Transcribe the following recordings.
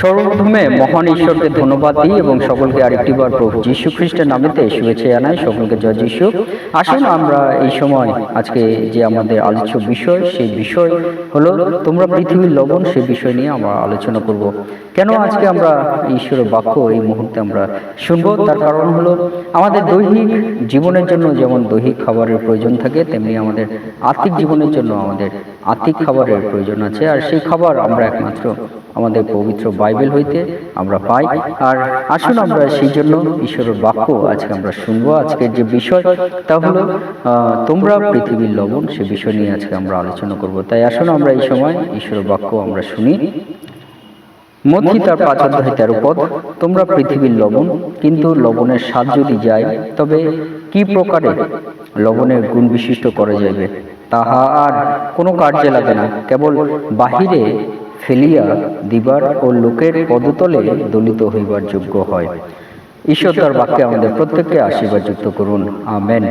সর্বপ্রথমে মহান ঈশ্বরকে ধন্যবাদ দিই এবং সকলকে আরেকটিবার প্রভু যীশু খ্রিস্টের নামেতে শুভেচ্ছা জানাই, সকলকে জয় যীশু। আসুন আমরা এই সময় আজকে যে আমাদের আলোচ্য বিষয়, সেই বিষয় হলো, তোমরা পৃথিবীর লবণ, সেই বিষয় নিয়ে আমরা আলোচনা করব। কেন আজকে আমরা ঈশ্বরের বাক্য এই মুহূর্তে আমরা শুনব? তার কারণ হলো, আমাদের দৈহিক জীবনের জন্য যেমন দৈহিক খাবারের প্রয়োজন থাকে, তেমনি আমাদের আর্থিক জীবনের জন্য আমাদের আর্থিক খাবারের প্রয়োজন আছে, আর সেই খাবার আমরা একমাত্র আমাদের পবিত্র বাইবেল হইতে আমরা পাই। আর আসুন আমরা সেই জন্য ঈশ্বরের বাক্য আজকে আমরা শুনব। আজকের যে বিষয় তা হলো তোমরা পৃথিবীর লবণ সে বিষয় নিয়ে আজকে আমরা আলোচনা করব। তাই আসুন আমরা এই সময় ঈশ্বরের বাক্য আমরা শুনি। মথি তার পাঁচ অধ্যায় তেরো পদ তোমরা পৃথিবীর লবণ কিন্তু লবণের স্বাদ যদি যায় তবে কি প্রকারে লবণের গুণ বিশিষ্ট করা যাবে তাহা আর কোনো কার্যে লাগে না। কেবল বাহিরে ফেলিয়া দিবার ও লোকের পদতলে দলিত হইবার যোগ্য হয়। ঈশ্বর তার বাক্যে আমাদের প্রত্যেককে আশীর্বাদ যুক্ত করুন। আমেন।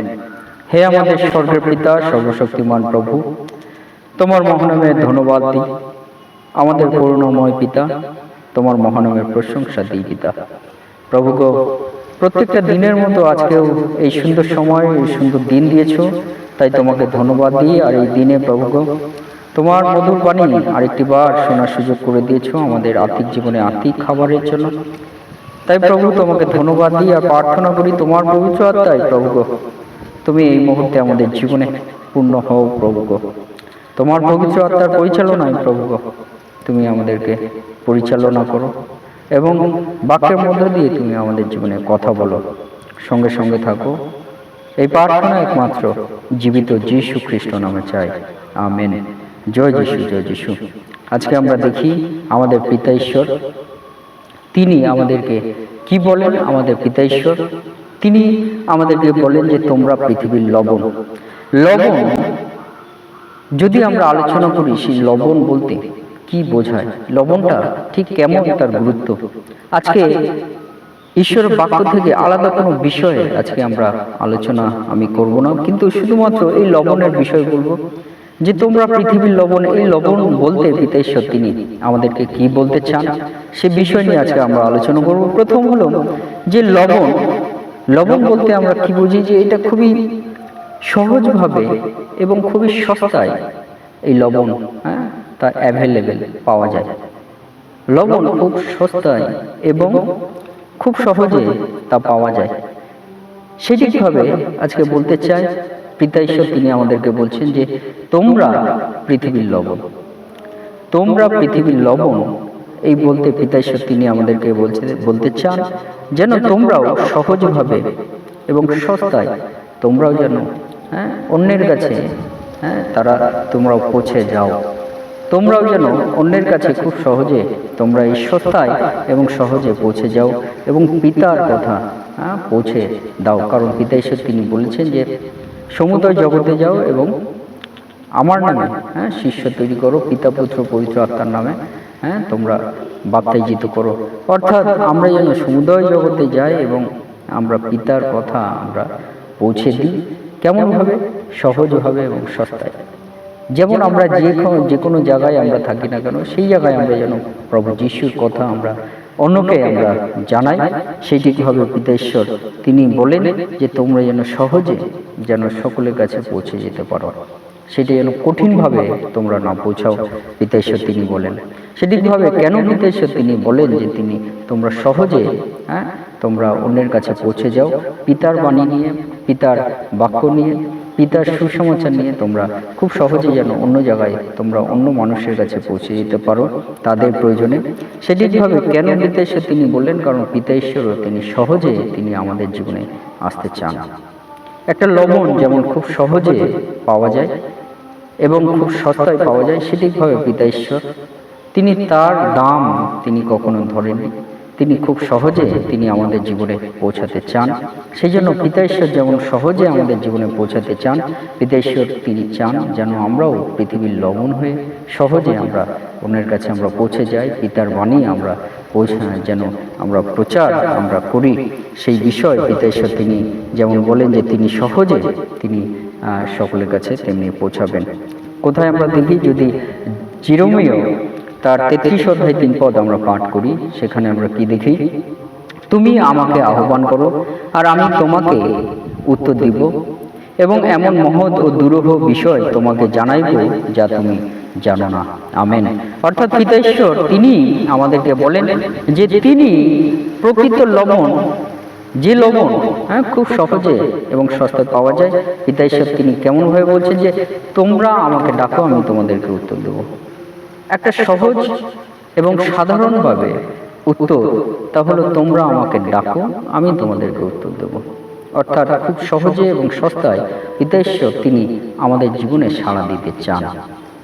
হে আমাদের স্বর্গের পিতা, সর্বশক্তিমান প্রভু, তোমার মহানামে ধন্যবাদ দিই। আমাদের করুণাময় পিতা, তোমার মহানামের প্রশংসা দিই পিতা। প্রভু প্রত্যেকটা দিনের মতো আজকেও এই সুন্দর সময়, এই সুন্দর দিন দিয়েছ, তাই তোমাকে ধন্যবাদ দিই। আর এই দিনে প্রভু গো তোমার মধুর বাণী আরেকটি বার শোনার সুযোগ করে দিয়েছ আমাদের আর্থিক জীবনে আর্থিক খাবারের জন্য। তাই প্রভু তোমাকে ধন্যবাদ দিই আর প্রার্থনা করি তোমার পবিত্র আত্মায় প্রভু তুমি এই মুহূর্তে আমাদের জীবনে পূর্ণ হও প্রভু তোমার পবিত্র আত্মার পরিচালনায় প্রভু তুমি আমাদেরকে পরিচালনা করো এবং বাক্যের মধ্য দিয়ে তুমি আমাদের জীবনে কথা বলো। সঙ্গে সঙ্গে থাকো। এই প্রার্থনা একমাত্র জীবিত যীশু খ্রিস্ট নামে চাই। আমেন। জয় যিশু জয় যিশু। আজকে আমরা দেখি আমাদের পিতা ঈশ্বর। তিনি আমাদেরকে কি বলেন? আমাদের পিতা ঈশ্বর। তিনি আমাদেরকে বলেন যে তোমরা পৃথিবীর লবণ। লবণ। যদি আমরা আলোচনা করি সেই লবণ বলতে কি বোঝায়? লবণটা ঠিক কেমন তার গুরুত্ব? আজকে ঈশ্বরের বাক্য থেকে আলাদা কোনো বিষয়ে আজকে আমরা আলোচনা আমি করব না। কিন্তু শুধুমাত্র এই লবণের বিষয় বলব। যে তোমরা পৃথিবীর লবণ, এই লবণ বলতে পিতা ঈশ্বর তিনি আমাদেরকে কি বলতে চান? সে বিষয় নিয়ে আজকে আমরা আলোচনা করব। প্রথম হলো যে লবণ লবণ বলতে আমরা কি বুঝি? যে এটা খুবই সহজভাবে এবং খুবই সস্তায় এই লবণ হ্যাঁ তা অ্যাভেলেবেল পাওয়া যায়। লবণ খুব সস্তায় এবং খুব সহজে তা পাওয়া যায়। সেটিকভাবে আজকে বলতে চাই পিতা ঈশ্বর তিনি আমাদেরকে বলছেন যে তোমরা পৃথিবীর লবণ। তোমরা পৃথিবীর লবণ। এই বলতে পিতা ঈশ্বর তিনি আমাদেরকে বলছে বলতে চান যেন তোমরাও সহজভাবে এবং সস্তায় তোমরাও যেন হ্যাঁ অন্যের কাছে হ্যাঁ তারা তোমরাও পৌঁছে যাও। তোমরাও যেন অন্যের কাছে খুব সহজে তোমরা এই সস্তায় এবং সহজে পৌঁছে যাও এবং পিতার কথা হ্যাঁ পৌঁছে দাও। কারণ পিতা ঈশ্বর তিনি বলেছেন যে সমুদয় জগতে যাও এবং আমার নামে হ্যাঁ শিষ্য তৈরি করো পিতা পুত্র পবিত্র আত্মার নামে হ্যাঁ তোমরা বাপ্তাইজিত করো। অর্থাৎ আমরা যেন সমুদয় জগতে যাই এবং আমরা পিতার কথা আমরা পৌঁছে দিই। কেমনভাবে সহজভাবে এবং সস্তায়। যেমন আমরা যে কোনো যে কোনো জায়গায় আমরা থাকি না কেন সেই জায়গায় আমরা যেন প্রভু যিশুর কথা আমরা অন্যকে আমরা জানাই সেইটি হবে পিতেশ্বর তিনি বলেন যে তোমরা যেন সহজে যেন সকলের কাছে পৌঁছে যেতে পারো। সেটি যেন কঠিনভাবে তোমরা না পৌঁছাও পিতেশ্বর তিনি বলেন। সেটিকভাবে কেন পিতেশ্বর তিনি বলেন যে তিনি তোমরা সহজে হ্যাঁ তোমরা অন্যের কাছে পৌঁছে যাও পিতার বাণী নিয়ে পিতার বাক্য নিয়ে পিতার সুসমাচার নিয়ে তোমরা খুব সহজে যেন অন্য জায়গায় তোমরা অন্য মানুষের কাছে পৌঁছে যেতে পারো তাদের প্রয়োজনে। সেটিকভাবে কেন পিতা ঈশ্বর তিনি বললেন, কারণ পিতা ঈশ্বরও তিনি সহজে তিনি আমাদের জীবনে আসতে চান। একটা লবণ যেমন খুব সহজে পাওয়া যায় এবং খুব সস্তায় পাওয়া যায় সেটিকভাবে পিতা ঈশ্বর, তিনি তার দাম তিনি কখনো ধরেননি। তিনি খুব সহজে তিনি আমাদের জীবনে পৌঁছাতে চান। সেই জন্য পিতা ঈশ্বর যেমন সহজে আমাদের জীবনে পৌঁছাতে চান পিতা ঈশ্বর তিনি চান যেন আমরাও পৃথিবীর লবণ হয়ে সহজে আমরা অন্যের কাছে আমরা পৌঁছে যাই, পিতার বাণী আমরা পৌঁছা যেন আমরা প্রচার আমরা করি। সেই বিষয় পিতা ঈশ্বর তিনি যেমন বলেন যে তিনি সহজে তিনি সকলের কাছে তেমনি পৌঁছাবেন। কোথায় আমরা দেখি যদি জিরোমিও তার তার তেত্রিশ অধ্যায় তিন পদ আমরা পাঠ করি। সেখানে আমরা কি দেখি? তুমি আমাকে আহ্বান করো আর আমি তোমাকে উত্তর দিব। এবং এমন মহৎ ও দুরূহ বিষয় তোমাকে জানাইব যা তুমি জানো না। আমেন। অর্থাৎ পিতা ঈশ্বর তিনি আমাদেরকে বলেন যে তিনি প্রকৃত লবণ যে লবণ হ্যাঁ খুব সহজে এবং সস্তায় পাওয়া যায়। পিতা ঈশ্বর তিনি কেমনভাবে বলছেন যে তোমরা আমাকে ডাকো আমি তোমাদেরকে উত্তর দেবো। একটা সহজ এবং সাধারণভাবে উত্তর, তা হলো, তোমরা আমাকে ডাকো, আমি তোমাদেরকে উত্তর দেব। অর্থাৎ খুব সহজে এবং সস্তায় পিতাশ্বর তিনি আমাদের জীবনে সাড়া দিতে চান।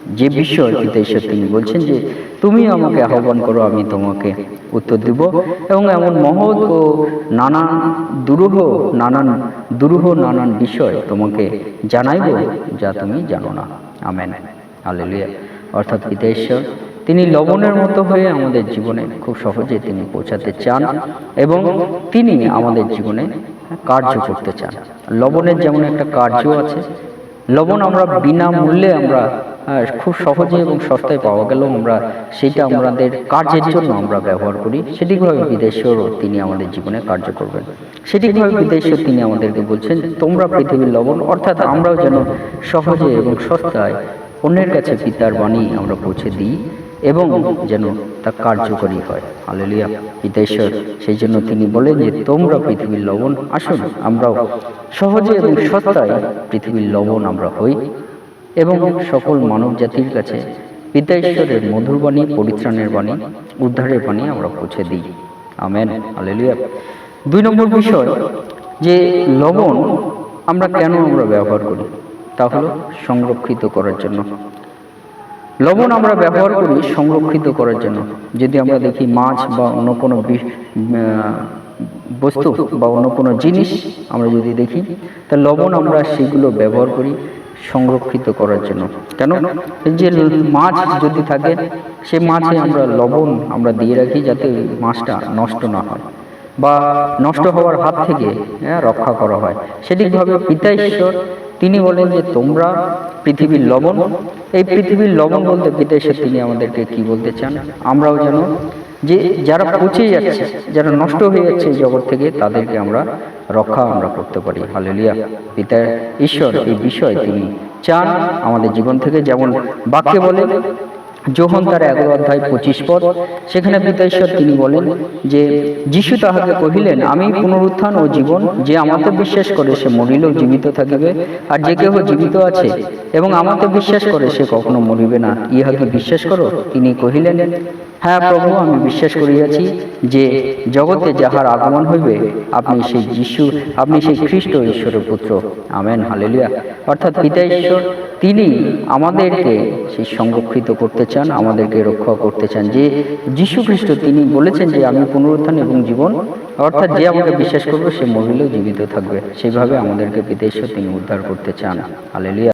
যে বিষয় পিতাশ্বর তিনি বলছেন যে, তুমি আমাকে আহ্বান করো, আমি তোমাকে উত্তর দেব। এবং এমন মহৎ ও নানান দুরূহ নানান দুরূহ, নানান বিষয় তোমাকে জানাইব, যা তুমি জানো না। আমেন। হালেলুয়া। অর্থাৎ পিতা তিনি লবণের মতো হয়ে আমাদের জীবনে খুব সহজে তিনি পৌঁছাতে চান এবং তিনি আমাদের জীবনে কার্য করতে চান। লবণের যেমন একটা কার্য আছে, লবণ আমরা বিনামূল্যে আমরা খুব সহজে এবং সস্তায় পাওয়া গেলেও আমরা সেটা আমাদের কার্যের জন্য আমরা ব্যবহার করি। সেটিভাবে বিদেশেরও তিনি আমাদের জীবনে কার্য করবেন। সেটিভাবে বিদেশেও তিনি আমাদেরকে বলছেন, তোমরা পৃথিবীর লবণ, অর্থাৎ আমরাও যেন সহজে এবং সস্তায় অন্যের কাছে পিতার বাণী আমরা পৌঁছে দিই এবং যেন তা কার্যকরী হয়। হালেলুয়া। পিতেশ্বর সেই জন্য তিনি বলেন যে, তোমরা পৃথিবীর লবণ আসুন, আমরাও সহজে এবং সস্তায় পৃথিবীর লবণ আমরা হই এবং সকল মানব জাতির কাছে পিতা ঈশ্বরের মধুর বাণী, পরিত্রাণের বাণী, উদ্ধারের বাণী আমরা পৌঁছে দিই। আমেন। হালেলুয়া। দুই নম্বর বিষয় যে, লবণ আমরা কেন আমরা ব্যবহার করি? তা হলো সংরক্ষিত করার জন্য। লবণ আমরা ব্যবহার করি সংরক্ষিত করার জন্য। যদি আমরা দেখি মাছ বা অন্য কোনো বস্তু বা অন্য কোনো জিনিস আমরা যদি দেখি, তা লবণ আমরা সেগুলো ব্যবহার করি সংরক্ষিত করার জন্য। কেন? যে মাছ যদি থাকে, সে মাছে আমরা লবণ আমরা দিয়ে রাখি যাতে মাছটা নষ্ট না হয়। বা নষ্ট হওয়ার হাত থেকে হ্যাঁ, রক্ষা করা হয়। সেটিভাবে পিতা ঈশ্বর তিনি বলেন যে তোমরা পৃথিবীর লবণ এই পৃথিবীর লবণ বলতে পিতা ঈশ্বর তিনি আমাদেরকে কি বলতে চান? আমরাও যেন যে যারা পচে যাচ্ছে যারা নষ্ট হয়ে যাচ্ছে এই জগৎ থেকে তাদেরকে আমরা রক্ষা আমরা করতে পারি। হালেলিয়া পিতা ঈশ্বর এই বিষয় তিনি চান আমাদের জীবন থেকে যেমন বাক্যে বলে যোহন তার এগারো অধ্যায় পঁচিশ পদ, সেখানে পিতা ঈশ্বর তিনি বলেন যে, যিশু তাহাকে কহিলেন, আমি পুনরুত্থান ও জীবন, যে আমাকে বিশ্বাস করে সে মরিলেও জীবিত থাকিবে, আর যে কেহ জীবিত আছে এবং আমাকে বিশ্বাস করে সে কখনো মরিবে না, ইহাকে বিশ্বাস করো? তিনি কহিলেন হ্যাঁ প্রভু, আমি বিশ্বাস করিয়াছি যে, জগতে যাহার আগমন হইবে, আপনি সেই যিশু, আপনি সেই খ্রিস্ট ঈশ্বরের পুত্র। Amen, hallelujah. অর্থাৎ পিতা ঈশ্বর, তিনি আমাদেরকে সেই সংরক্ষিত করতে চান, আমাদেরকে রক্ষা করতে চান। যে যীশু খ্রিস্ট, তিনি বলেছেন যে আমি পুনরুত্থান এবং জীবন, অর্থাৎ যে আমাকে বিশ্বাস করবে, সে মহিলেও জীবিত থাকবে। সেভাবে আমাদেরকে বিদেশেও তিনি উদ্ধার করতে চান। হালেলুয়া।